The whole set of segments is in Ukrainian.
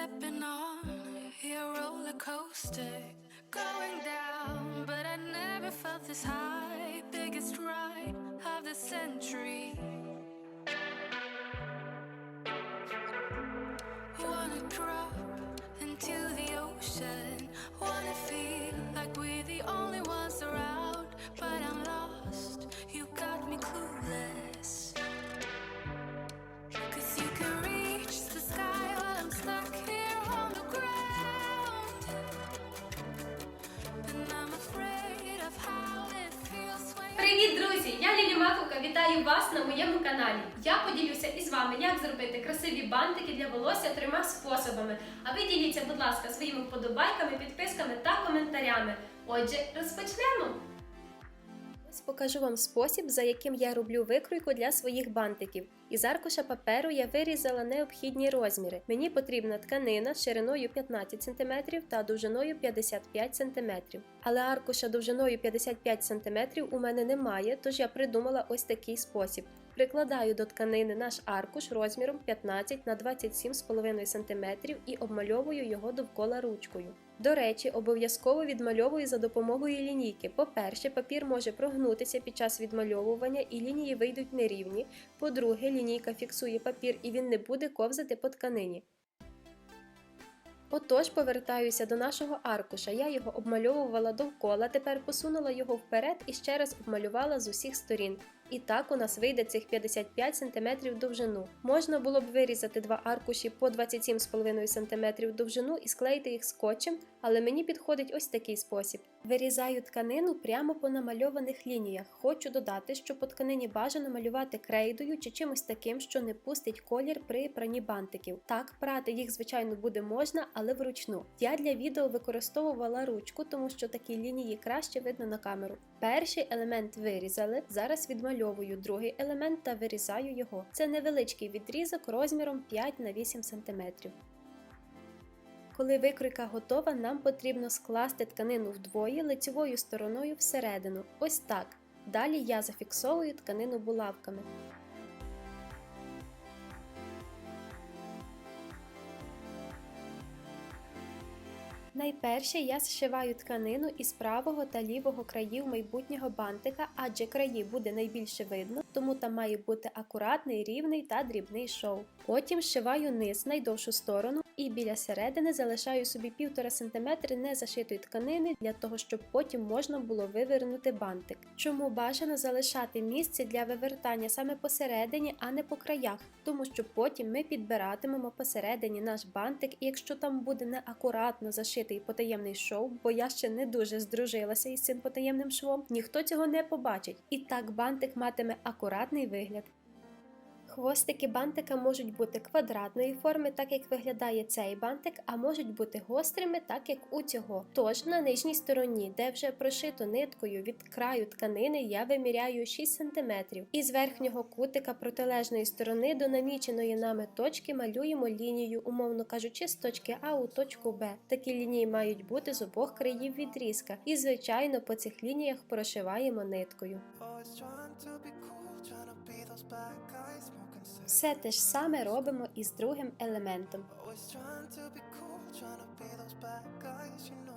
stepping on a roller coaster, going down, but I never felt this high. Biggest ride of the century. Wanna drop Вітаю вас на моєму каналі. Я поділюся із вами, як зробити красиві бантики для волосся трьома способами. А ви діліться, будь ласка, своїми вподобайками, підписками та коментарями. Отже, розпочнемо. Ось покажу вам спосіб, за яким я роблю викройку для своїх бантиків. Із аркуша паперу я вирізала необхідні розміри. Мені потрібна тканина шириною 15 см та довжиною 55 см. Але аркуша довжиною 55 см у мене немає, тож я придумала ось такий спосіб. Прикладаю до тканини наш аркуш розміром 15 на 27,5 см і обмальовую його довкола ручкою. До речі, обов'язково відмальовую за допомогою лінійки. По-перше, папір може прогнутися під час відмальовування і лінії вийдуть нерівні. По-друге, лінійка фіксує папір і він не буде ковзати по тканині. Отож, повертаюся до нашого аркуша. Я його обмальовувала довкола, тепер посунула його вперед і ще раз обмалювала з усіх сторін. І так у нас вийде цих 55 см довжину. Можна було б вирізати два аркуші по 27,5 см довжину і склеїти їх скотчем, але мені підходить ось такий спосіб. Вирізаю тканину прямо по намальованих лініях. Хочу додати, що по тканині бажано малювати крейдою чи чимось таким, що не пустить колір при пранні бантиків. Так, прати їх, звичайно, буде можна, але вручну. Я для відео використовувала ручку, тому що такі лінії краще видно на камеру. Перший елемент вирізали, зараз відмальовую другий елемент та вирізаю його. Це невеличкий відрізок розміром 5 на 8 см. Коли викройка готова, нам потрібно скласти тканину вдвоє лицевою стороною всередину. Ось так. Далі я зафіксовую тканину булавками. Найперше я зшиваю тканину із правого та лівого країв майбутнього бантика, адже краї буде найбільше видно, тому там має бути акуратний, рівний та дрібний шов. Потім зшиваю низ найдовшу сторону і біля середини залишаю собі 1,5 см незашитої тканини для того, щоб потім можна було вивернути бантик. Чому бажано залишати місце для вивертання саме посередині, а не по краях, тому що потім ми підбиратимемо посередині наш бантик, і якщо там буде неакуратно зашитий потаємний шов, бо я ще не дуже здружилася із цим потаємним швом, ніхто цього не побачить. І так бантик матиме акуратний вигляд. Хвостики бантика можуть бути квадратної форми, так як виглядає цей бантик, а можуть бути гострими, так як у цього. Тож на нижній стороні, де вже прошито ниткою від краю тканини, я виміряю 6 см. І з верхнього кутика протилежної сторони до наміченої нами точки малюємо лінію, умовно кажучи, з точки А у точку Б. Такі лінії мають бути з обох країв відрізка. І, звичайно, по цих лініях прошиваємо ниткою. Все те ж саме робимо і з другим елементом.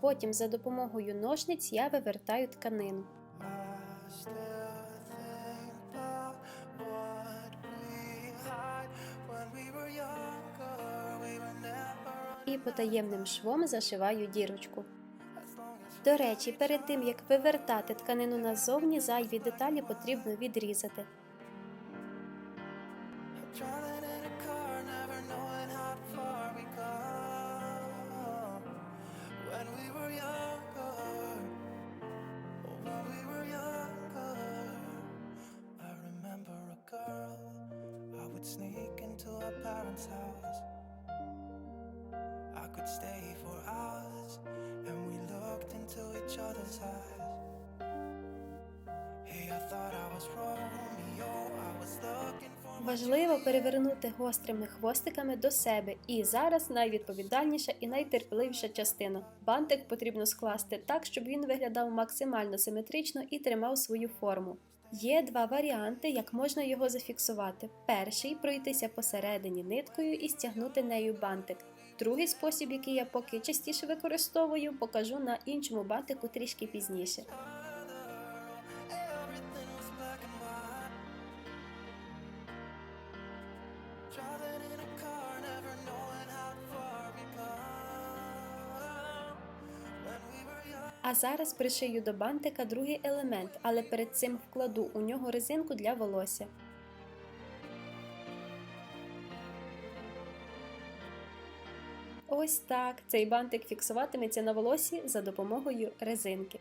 Потім за допомогою ножниць я вивертаю тканину. І потаємним швом зашиваю дірочку. До речі, перед тим як вивертати тканину назовні, зайві деталі потрібно відрізати. Parents' house. I could stay for hours, and we looked into each other's eyes. Hey, I thought I was Romeo. I was looking for Важливо перевернути гострими хвостиками до себе. І зараз найвідповідальніша і найтерпеливіша частина. Бантик потрібно скласти так, щоб він виглядав максимально симетрично і тримав свою форму. Є два варіанти, як можна його зафіксувати. Перший пройтися посередині ниткою і стягнути нею бантик. Другий спосіб, який я поки частіше використовую, покажу на іншому бантику трішки пізніше. А зараз пришию до бантика другий елемент, але перед цим вкладу у нього резинку для волосся. Ось так. Цей бантик фіксуватиметься на волосі за допомогою резинки.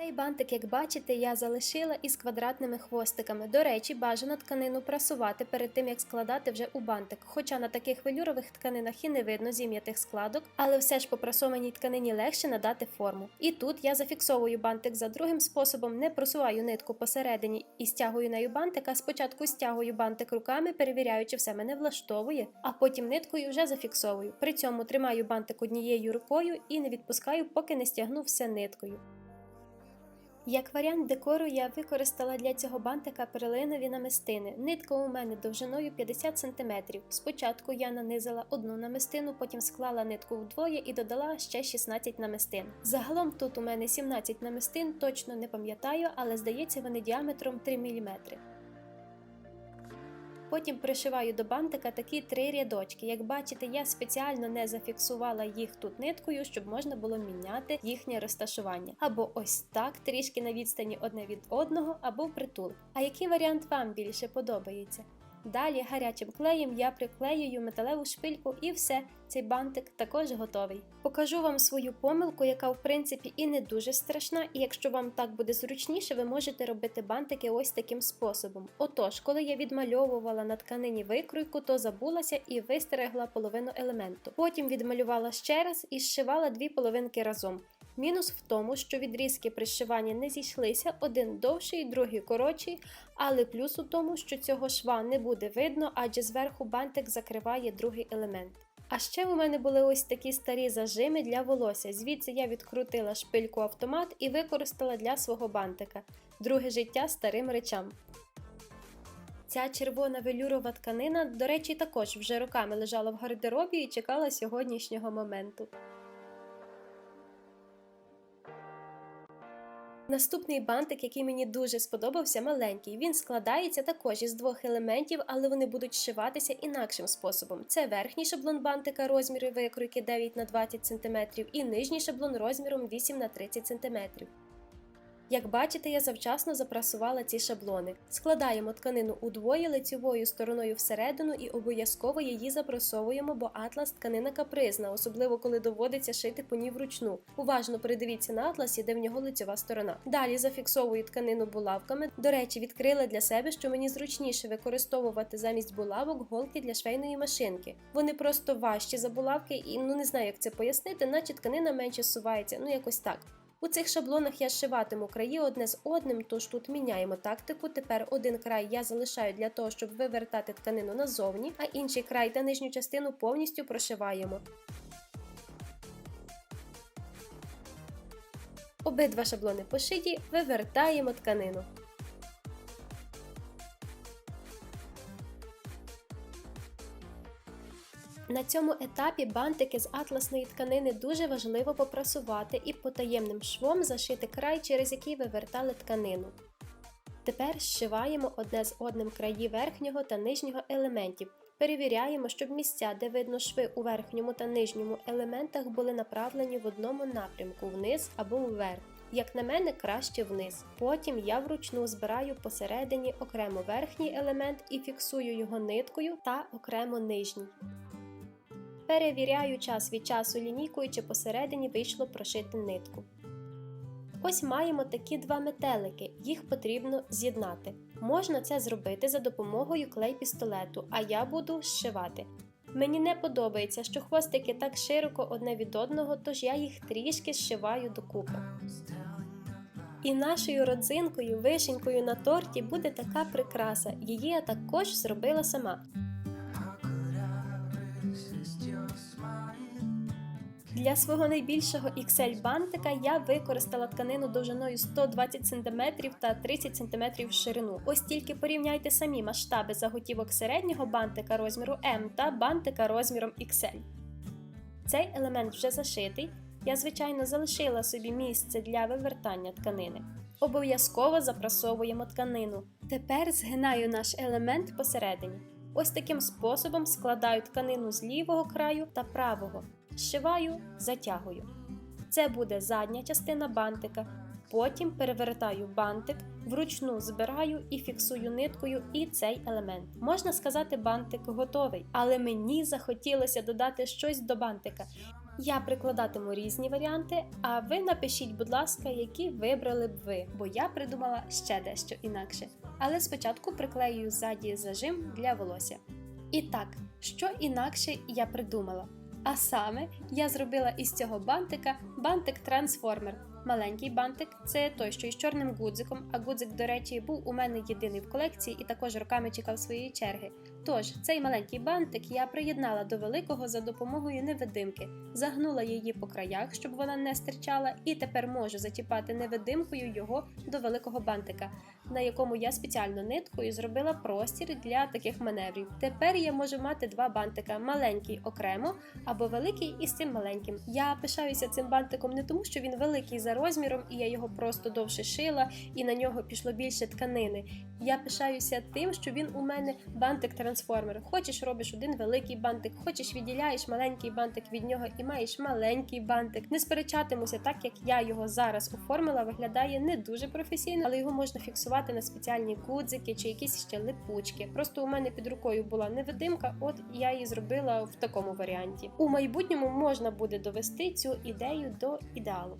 Цей бантик, як бачите, я залишила із квадратними хвостиками. До речі, бажано тканину прасувати перед тим, як складати вже у бантик. Хоча на таких велюрових тканинах і не видно зім'ятих складок, але все ж по прасованій тканині легше надати форму. І тут я зафіксовую бантик за другим способом, не просуваю нитку посередині і стягую нею бантик, а спочатку стягую бантик руками, перевіряю, чи все мене влаштовує, а потім ниткою вже зафіксовую. При цьому тримаю бантик однією рукою і не відпускаю, поки не стягну все ниткою. Як варіант декору я використала для цього бантика перлинові намистини. Нитка у мене довжиною 50 см. Спочатку я нанизала одну намистину, потім склала нитку вдвоє і додала ще 16 намистин. Загалом тут у мене 17 намистин, точно не пам'ятаю, але здається вони діаметром 3 мм. Потім пришиваю до бантика такі три рядочки. Як бачите, я спеціально не зафіксувала їх тут ниткою, щоб можна було міняти їхнє розташування. Або ось так, трішки на відстані одне від одного, або впритул. А який варіант вам більше подобається? Далі гарячим клеєм я приклеюю металеву шпильку і все, цей бантик також готовий. Покажу вам свою помилку, яка в принципі і не дуже страшна, і якщо вам так буде зручніше, ви можете робити бантики ось таким способом. Отож, коли я відмальовувала на тканині викройку, то забулася і вистерегла половину елементу. Потім відмалювала ще раз і зшивала дві половинки разом. Мінус в тому, що відрізки при зшиванні не зійшлися, один довший, другий коротший, але плюс у тому, що цього шва не буде видно, адже зверху бантик закриває другий елемент. А ще у мене були ось такі старі зажими для волосся. Звідси я відкрутила шпильку автомат і використала для свого бантика. Друге життя старим речам. Ця червона велюрова тканина, до речі, також вже роками лежала в гардеробі і чекала сьогоднішнього моменту. Наступний бантик, який мені дуже сподобався, маленький. Він складається також із двох елементів, але вони будуть шиватися інакшим способом. Це верхній шаблон бантика розміру викройки 9 на 20 см і нижній шаблон розміром 8 на 30 см. Як бачите, я завчасно запрасувала ці шаблони. Складаємо тканину удвоє лицьовою стороною всередину і обов'язково її запрасовуємо, бо атлас тканина капризна, особливо коли доводиться шити по ній вручну. Уважно передивіться на атласі, де в нього лицьова сторона. Далі зафіксовую тканину булавками. До речі, відкрила для себе, що мені зручніше використовувати замість булавок голки для швейної машинки. Вони просто важчі за булавки, і ну не знаю, як це пояснити, наче тканина менше сувається, ну якось так. У цих шаблонах я зшиватиму краї одне з одним, тож тут міняємо тактику. Тепер один край я залишаю для того, щоб вивертати тканину назовні, а інший край та нижню частину повністю прошиваємо. Обидва шаблони пошиті, вивертаємо тканину. На цьому етапі бантики з атласної тканини дуже важливо попрасувати і потаємним швом зашити край, через який вивертали тканину. Тепер зшиваємо одне з одним краї верхнього та нижнього елементів. Перевіряємо, щоб місця, де видно шви у верхньому та нижньому елементах, були направлені в одному напрямку вниз або вверх. Як на мене, краще вниз. Потім я вручну збираю посередині окремо верхній елемент і фіксую його ниткою та окремо нижній. Перевіряю час від часу лінійкою, чи посередині вийшло прошити нитку. Ось маємо такі два метелики, їх потрібно з'єднати. Можна це зробити за допомогою клей-пістолету, а я буду зшивати. Мені не подобається, що хвостики так широко одне від одного, тож я їх трішки зшиваю докупи. І нашою родзинкою, вишенькою на торті буде така прикраса. Її я також зробила сама. Для свого найбільшого XL бантика я використала тканину довжиною 120 см та 30 см в ширину. Ось тільки порівняйте самі масштаби заготівок середнього бантика розміру М та бантика розміром XL. Цей елемент вже зашитий. Я, звичайно, залишила собі місце для вивертання тканини. Обов'язково запрасовуємо тканину. Тепер згинаю наш елемент посередині. Ось таким способом складаю тканину з лівого краю та правого. Зшиваю, затягую. Це буде задня частина бантика. Потім перевертаю бантик, вручну збираю і фіксую ниткою і цей елемент. Можна сказати, бантик готовий, але мені захотілося додати щось до бантика. Я прикладатиму різні варіанти, а ви напишіть, будь ласка, які вибрали б ви, бо я придумала ще дещо інакше. Але спочатку приклею ззаді зажим для волосся. І так, що інакше я придумала? А саме я зробила із цього бантика бантик-трансформер. Маленький бантик це той, що із чорним гудзиком, а гудзик, до речі, був у мене єдиний в колекції і також роками чекав своєї черги. Тож, цей маленький бантик я приєднала до великого за допомогою невидимки, загнула її по краях, щоб вона не стирчала, і тепер можу зачіпати невидимкою його до великого бантика, на якому я спеціально ниткою зробила простір для таких маневрів. Тепер я можу мати два бантика: маленький окремо або великий із цим маленьким. Я пишаюся цим бантиком не тому, що він великий за розміром, і я його просто довше шила, і на нього пішло більше тканини. Я пишаюся тим, що він у мене бантик-трансформер. Хочеш, робиш один великий бантик, хочеш відділяєш маленький бантик від нього і маєш маленький бантик. Не сперечатимуся, так як я його зараз оформила, виглядає не дуже професійно, але його можна фіксувати на спеціальні кудзики чи якісь ще липучки. Просто у мене під рукою була невидимка, от я її зробила в такому варіанті. У майбутньому можна буде довести цю ідею до ідеалу.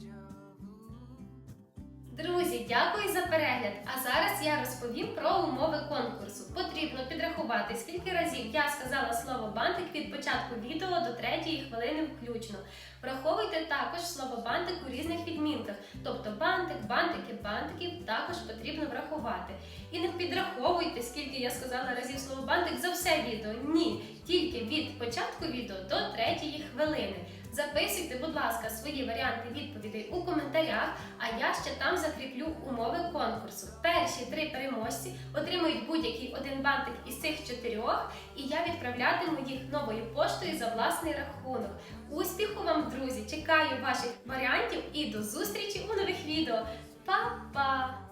Друзі, дякую за перегляд. А зараз я розповім про умови конкурсу. Потрібно підрахувати, скільки разів я сказала слово бантик від початку відео до третьої хвилини включно. Враховуйте також слово бантик у різних відмінках, тобто бантик, бантики, бантиків також потрібно врахувати. І не підраховуйте, скільки я сказала разів слово бантик за все відео. Ні, тільки від початку відео до третьої хвилини. Записуйте, будь ласка, свої варіанти відповідей у коментарях, а я ще там закріплю умови конкурсу. Перші три переможці отримують будь-який один бантик із цих чотирьох, і я відправлятиму їх новою поштою за власний рахунок. Успіху вам, друзі! Чекаю ваших варіантів і до зустрічі у нових відео. Па-па!